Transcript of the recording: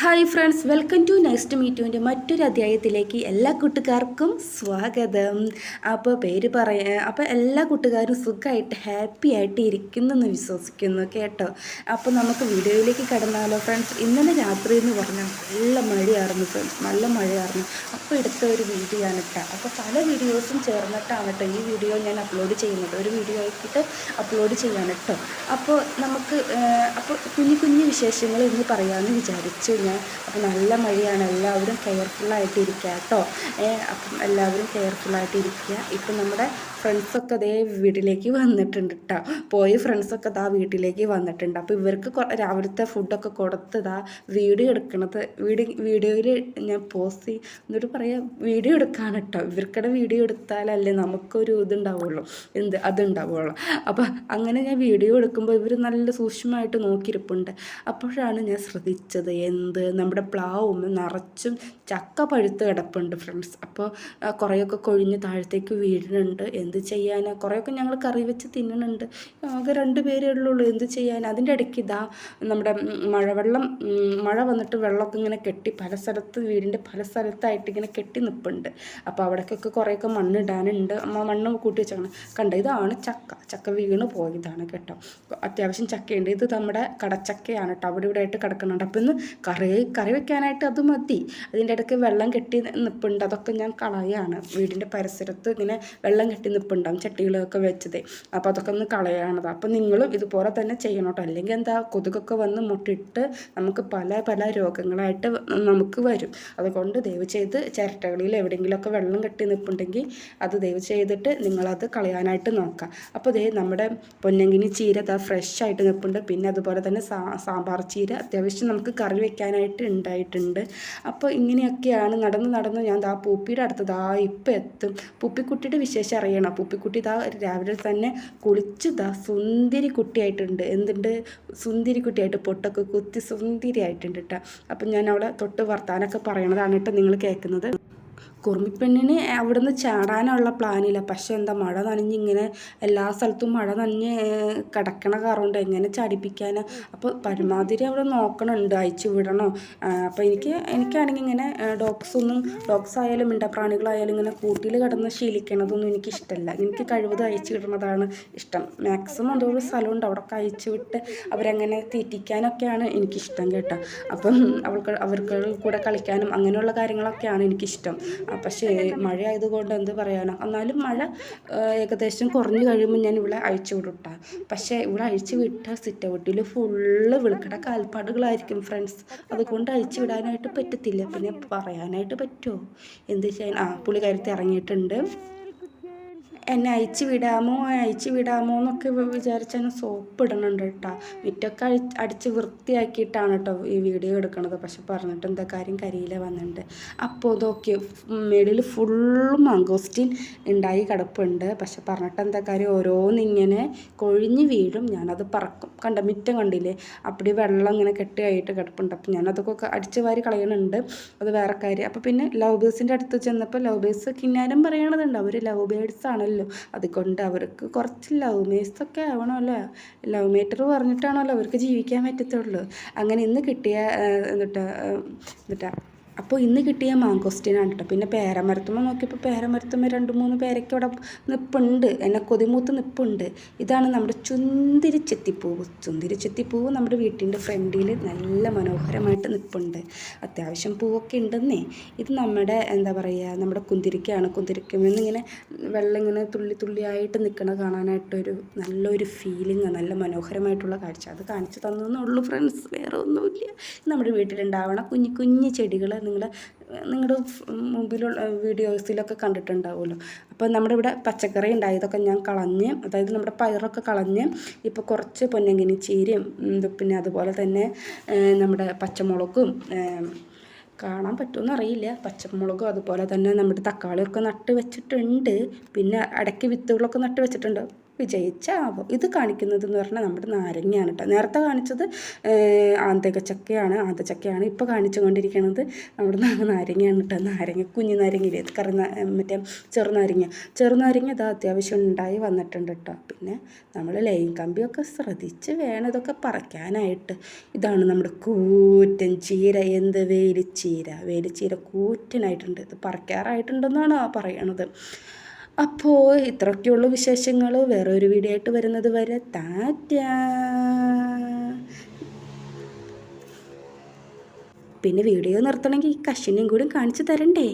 Hi friends welcome to next മീറ്റുവിന്റെ മറ്റൊരു അധ്യായത്തിലേക്ക് എല്ലാ കൂട്ടുകാർക്കും സ്വാഗതം. അപ്പോൾ പേര് പറയാ അപ്പോൾ എല്ലാ കൂട്ടുകാരും സുഖമായിട്ട് ഹാപ്പി ആയിട്ട് ഇരിക്കുന്നു എന്ന് വിശ്വസിക്കുന്നു കേട്ടോ. അപ്പോൾ നമുക്ക് വീഡിയോയിലേക്ക് കടന്നാലോ ഫ്രണ്ട്സ്? ഇന്നലെ രാത്രി എന്ന് പറഞ്ഞാൽ നല്ല മഴയായിരുന്നു ഫ്രണ്ട്സ് നല്ല മഴയായിരുന്നു. അപ്പോൾ എടുത്ത ഒരു വീഡിയോ ആണ് കേട്ടോ. അപ്പോൾ പല വീഡിയോസും ചേർന്നിട്ടാണ് കേട്ടോ ഈ വീഡിയോ ഞാൻ അപ്ലോഡ് ചെയ്യുന്നത്. ഒരു വീഡിയോ ആക്കിയിട്ട് അപ്ലോഡ് ചെയ്യാണ് കേട്ടോ. അപ്പോൾ നമുക്ക് അപ്പോൾ കുഞ്ഞു കുഞ്ഞു വിശേഷങ്ങൾ ഇന്ന് പറയാമെന്ന് വിചാരിച്ചു. ഞാൻ അപ്പോൾ നല്ല മഴയാണ് എല്ലാവരും കെയർഫുള്ളായിട്ട് ഇരിക്കുക കേട്ടോ. അപ്പം എല്ലാവരും കെയർഫുള്ളായിട്ട് ഇരിക്കുക. ഇപ്പം നമ്മുടെ ഫ്രണ്ട്സൊക്കെ അതേ വീട്ടിലേക്ക് വന്നിട്ടുണ്ട് കേട്ടോ പോയ ഫ്രണ്ട്സൊക്കെ ദാ വീട്ടിലേക്ക് വന്നിട്ടുണ്ട്. അപ്പോൾ ഇവർക്ക് രാവിലത്തെ ഫുഡൊക്കെ കൊടുത്ത് ദാ വീഡിയോ എടുക്കണത് വീഡിയോ വീഡിയോയിൽ ഞാൻ പോസ്റ്റ് ചെയ്യും എന്നിട്ട് പറയാം വീഡിയോ എടുക്കാണ് കേട്ടോ ഇവർക്കിടെ വീഡിയോ എടുത്താലല്ലേ നമുക്കൊരു ഇതുണ്ടാവുള്ളൂ. എന്ത് അതുണ്ടാവുള്ളൂ. അപ്പോൾ അങ്ങനെ ഞാൻ വീഡിയോ എടുക്കുമ്പോൾ ഇവർ നല്ല സൂക്ഷ്മമായിട്ട് നോക്കിയിരിപ്പുണ്ട്. അപ്പോഴാണ് ഞാൻ ശ്രദ്ധിച്ചത് എന്ത് നമ്മുടെ പ്ലാവും നിറച്ചും ചക്ക പഴുത്ത് കിടപ്പുണ്ട് ഫ്രണ്ട്സ് അപ്പോൾ കുറേയൊക്കെ കൊഴിഞ്ഞ് താഴത്തേക്ക് വീഴുന്നുണ്ട്. എന്ത് ചെയ്യാനാ? കുറേയൊക്കെ ഞങ്ങൾ കറി വെച്ച് തിന്നുന്നുണ്ട്. ആകെ രണ്ട് പേരേ ഉള്ളൂ എന്ത് ചെയ്യാൻ അതിന്റെ ഇടയ്ക്ക് ഇതാ നമ്മുടെ മഴവെള്ളം മഴ വന്നിട്ട് വെള്ളമൊക്കെ ഇങ്ങനെ കെട്ടി പല സ്ഥലത്ത് വീടിന്റെ പല സ്ഥലത്തായിട്ട് ഇങ്ങനെ കെട്ടി നിൽപ്പുണ്ട് അപ്പോൾ അവിടേക്കൊക്കെ കുറേയൊക്കെ മണ്ണിടാനുണ്ട് മണ്ണ് കൂട്ടി വെച്ചാണ് കണ്ട? ഇതാണ് ചക്ക. ചക്ക വീണ് പോയതാണ് കേട്ടോ. അത്യാവശ്യം ചക്കയുണ്ട്. ഇത് നമ്മുടെ കടച്ചക്കയാണ് കേട്ടോ. അവിടെ ഇവിടെ ആയിട്ട് കിടക്കുന്നുണ്ട്. അപ്പം ഇന്ന് കറി കറി കറി വെക്കാനായിട്ട് അത് മതി. അതിന്റെ ഇടയ്ക്ക് വെള്ളം കെട്ടി നിൽപ്പുണ്ട് അതൊക്കെ ഞാൻ കളയാണ്. വീടിന്റെ പരിസരത്ത് ഇങ്ങനെ വെള്ളം കെട്ടി നിൽപ്പുണ്ടാവും ചട്ടികളൊക്കെ വെച്ചത്. അപ്പോൾ അതൊക്കെ ഒന്ന് കളയാണത് അപ്പോൾ നിങ്ങളും ഇതുപോലെ തന്നെ ചെയ്യണം കേട്ടോ. അല്ലെങ്കിൽ എന്താ കൊതുകൊക്കെ വന്ന് മുട്ടിട്ട് നമുക്ക് പല പല രോഗങ്ങളായിട്ട് നമുക്ക് വരും. അതുകൊണ്ട് ദയവ് ചെയ്ത് ചിരട്ടകളിൽ എവിടെയെങ്കിലുമൊക്കെ വെള്ളം കെട്ടി നിൽപ്പുണ്ടെങ്കിൽ അത് ദയവ് ചെയ്തിട്ട് നിങ്ങളത് കളയാനായിട്ട് നോക്കാം അപ്പോൾ ദേ നമ്മുടെ പൊന്നങ്കിനി ചീര ഫ്രഷ് ആയിട്ട് നിൽപ്പുണ്ട് പിന്നെ അതുപോലെ തന്നെ സാമ്പാർ ചീര അത്യാവശ്യം നമുക്ക് കറി വെക്കാനായിട്ട് ഉണ്ടായിട്ടുണ്ട് അപ്പോൾ ഇങ്ങനെയൊക്കെയാണ് നടന്ന് നടന്ന് ഞാൻ ദാ പൂപ്പിയുടെ അടുത്ത് ദാ ഇപ്പം എത്തും. പൂപ്പിക്കുട്ടിയുടെ വിശേഷം അറിയണം? പൂപ്പിക്കുട്ടി ദാ രാവിലെ തന്നെ കുളിച്ച് ദാ സുന്ദരി കുട്ടിയായിട്ടുണ്ട്. എന്തുണ്ട്? സുന്ദരി കുട്ടിയായിട്ട് പൊട്ടൊക്കെ കുത്തി സുന്ദരി ആയിട്ടുണ്ട് കേട്ടോ അപ്പം ഞാൻ അവിടെ തൊട്ട് വർത്താനൊക്കെ പറയണതാണ് കേട്ടോ നിങ്ങൾ കേൾക്കുന്നത്. കുറുമിപ്പെണ്ണിന് അവിടുന്ന് ചാടാനുള്ള പ്ലാനില്ല. പക്ഷെ എന്താ മഴ നനഞ്ഞ് ഇങ്ങനെ എല്ലാ സ്ഥലത്തും മഴ നനഞ്ഞ് കിടക്കണ കാറുണ്ട് എങ്ങനെ ചാടിപ്പിക്കാൻ അപ്പോൾ പരമാവധി അവിടെ നോക്കണുണ്ട്. അയച്ചു വിടണോ? അപ്പോൾ എനിക്ക് എനിക്കാണെങ്കിൽ ഇങ്ങനെ ഡോഗ്സ് ഒന്നും ഡോഗ്സ് ആയാലും മിണ്ടപ്രാണികളായാലും ഇങ്ങനെ കൂട്ടിൽ കിടന്ന് ശീലിക്കണതൊന്നും എനിക്ക് ഇഷ്ടമല്ല എനിക്ക് കഴിവത് അയച്ചു വിടുന്നതാണ് ഇഷ്ടം. മാക്സിമം എന്തോരം സ്ഥലമുണ്ട്. അവിടെയൊക്കെ അയച്ചു വിട്ട് അവരങ്ങനെ തീറ്റിക്കാനൊക്കെയാണ് എനിക്കിഷ്ടം കേട്ടോ. അപ്പം അവൾക്ക് അവർക്ക് കൂടെ കളിക്കാനും അങ്ങനെയുള്ള കാര്യങ്ങളൊക്കെയാണ് എനിക്കിഷ്ടം. പക്ഷേ മഴ ആയതുകൊണ്ട് എന്ത് പറയാനോ? എന്നാലും മഴ ഏകദേശം കുറഞ്ഞു കഴിയുമ്പോൾ ഞാൻ ഇവിടെ അഴിച്ചു വിടുട്ടാ. പക്ഷേ ഇവിടെ അഴിച്ചു വിട്ട സിറ്റ് ഔട്ടിൽ ഫുള്ള് വിളിക്കട കാൽപ്പാടുകളായിരിക്കും ഫ്രണ്ട്സ്. അതുകൊണ്ട് അഴിച്ചു വിടാനായിട്ട് പറ്റത്തില്ല. പിന്നെ പറയാനായിട്ട് പറ്റുമോ എന്ത് ചെയ്യാൻ? ആ പുള്ളിക്കാരത്തി ഇറങ്ങിയിട്ടുണ്ട്. എന്നെ അയച്ചു വിടാമോ? അയച്ചു വിടാമോ എന്നൊക്കെ വിചാരിച്ചാൽ സോപ്പ് ഇടണുണ്ട് കേട്ടോ. മിറ്റൊക്കെ അഴി അടിച്ച് വൃത്തിയാക്കിയിട്ടാണ് കേട്ടോ ഈ വീഡിയോ എടുക്കണത്. പക്ഷെ പറഞ്ഞിട്ട് എന്താ കാര്യം? കരിയില വന്നിട്ടുണ്ട്. അപ്പോൾ ഇതൊക്കെ മേളിൽ ഫുള്ളും മംഗോസ്റ്റിൻ ഉണ്ടായി കിടപ്പുണ്ട്. പക്ഷെ പറഞ്ഞിട്ട് എന്താ കാര്യം? ഓരോന്നിങ്ങനെ കൊഴിഞ്ഞ് വീഴും. ഞാനത് പറക്കും. കണ്ട മിറ്റം കണ്ടില്ലേ? അപ്പടി വെള്ളം ഇങ്ങനെ കെട്ടിയായിട്ട് കിടപ്പുണ്ട്. അപ്പം ഞാനതൊക്കെ അടിച്ച് വാരി കളയണുണ്ട്. അത് വേറെ കാര്യം. അപ്പോൾ പിന്നെ ലവ് ബേഴ്സിന്റെ അടുത്ത് ചെന്നപ്പോൾ ലവ് ബേഴ്സ് കിന്നാരം പറയണതുണ്ട്. അവർ ലവ് ബേഴ്സ് ആണല്ലോ അതുകൊണ്ട് അവർക്ക് കുറച്ച് ലവ് മേസ്സൊക്കെ ആവണമല്ലോ. ലവ് മേറ്റർ പറഞ്ഞിട്ടാണല്ലോ അവർക്ക് ജീവിക്കാൻ പറ്റത്തുള്ളൂ. അങ്ങനെ ഇന്ന് കിട്ടിയ എന്നിട്ട് എന്നിട്ടാ അപ്പോൾ ഇന്ന് കിട്ടിയ മാങ്കോസ്റ്റീനാണ് കേട്ടോ. പിന്നെ പേരമരത്തുമ്പോൾ നോക്കിയപ്പോൾ പേരമരത്തുമ്പോൾ രണ്ട് മൂന്ന് പേരയ്ക്ക് അവിടെ നിപ്പുണ്ട്. എന്നെ കൊതിമൂത്ത് നിപ്പുണ്ട്. ഇതാണ് നമ്മുടെ ചുന്തിരി ചെത്തിപ്പൂവ്. നമ്മുടെ വീട്ടിന്റെ ഫ്രണ്ടിൽ നല്ല മനോഹരമായിട്ട് നിപ്പുണ്ട്. അത്യാവശ്യം പൂവൊക്കെ ഉണ്ടെന്നേ. ഇത് നമ്മുടെ എന്താ പറയുക നമ്മുടെ കുന്തിരിക്കയാണ്. കുന്തിരിക്കുമെന്ന് ഇങ്ങനെ വെള്ളം ഇങ്ങനെ തുള്ളി തുള്ളിയായിട്ട് നിൽക്കണ കാണാനായിട്ടൊരു നല്ലൊരു ഫീലിംഗ് നല്ല മനോഹരമായിട്ടുള്ള കാഴ്ച. അത് കാണിച്ചു തന്നേ ഫ്രണ്ട്സ് വേറെ ഒന്നുമില്ല. നമ്മുടെ വീട്ടിലുണ്ടാവണ കുഞ്ഞു കുഞ്ഞു ചെടികൾ നിങ്ങൾ നിങ്ങളുടെ മുമ്പിലുള്ള വീഡിയോസിലൊക്കെ കണ്ടിട്ടുണ്ടാവുമല്ലോ. അപ്പോൾ നമ്മുടെ ഇവിടെ പച്ചക്കറി ഉണ്ടായതൊക്കെ ഞാൻ കളഞ്ഞ് അതായത് നമ്മുടെ പയറൊക്കെ കളഞ്ഞ് ഇപ്പോൾ കുറച്ച് പൊന്നങ്ങിനി ചീരയും പിന്നെ അതുപോലെ തന്നെ നമ്മുടെ പച്ചമുളകും കാണാൻ പറ്റുമെന്ന് അറിയില്ല. പച്ചമുളകും അതുപോലെ തന്നെ നമ്മുടെ തക്കാളിയൊക്കെ നട്ട് വെച്ചിട്ടുണ്ട്. പിന്നെ ഇടയ്ക്ക് വിത്തുകളൊക്കെ നട്ട് വെച്ചിട്ടുണ്ട്. വിജയിച്ചാവും. ഇത് കാണിക്കുന്നത് എന്ന് പറഞ്ഞാൽ നമ്മുടെ നാരങ്ങയാണ് കേട്ടോ. നേരത്തെ കാണിച്ചത് ആന്തകച്ചക്കയാണ് ആന്തച്ചക്കയാണ്. ഇപ്പോൾ കാണിച്ചുകൊണ്ടിരിക്കുന്നത് നമ്മുടെ നാരങ്ങയാണ് കേട്ടോ. നാരങ്ങ കുഞ്ഞു നാരങ്ങയില്ലേ? കറി മറ്റേ ചെറുനാരങ്ങ. ചെറുനാരങ്ങ ഇത് അത്യാവശ്യം ഉണ്ടായി വന്നിട്ടുണ്ട് കേട്ടോ. പിന്നെ നമ്മൾ ലൈൻ കമ്പിയൊക്കെ ശ്രദ്ധിച്ച് വേണം ഇതൊക്കെ ഇതാണ് നമ്മുടെ കൂറ്റൻ ചീര. എന്ത് വേലിച്ചീര? വേലിച്ചീര കൂറ്റനായിട്ടുണ്ട്. ഇത് പറിക്കാറായിട്ടുണ്ടെന്നാണ് പറയണത്. അപ്പോൾ ഇത്രയ്ക്കുള്ള വിശേഷങ്ങൾ വേറെ ഒരു വീഡിയോ ആയിട്ട് വരുന്നത് വരെ താറ്റ പിന്നെ വീഡിയോ നിർത്തണമെങ്കിൽ കഷിനെയും കൂടി കാണിച്ചു തരണ്ടേ?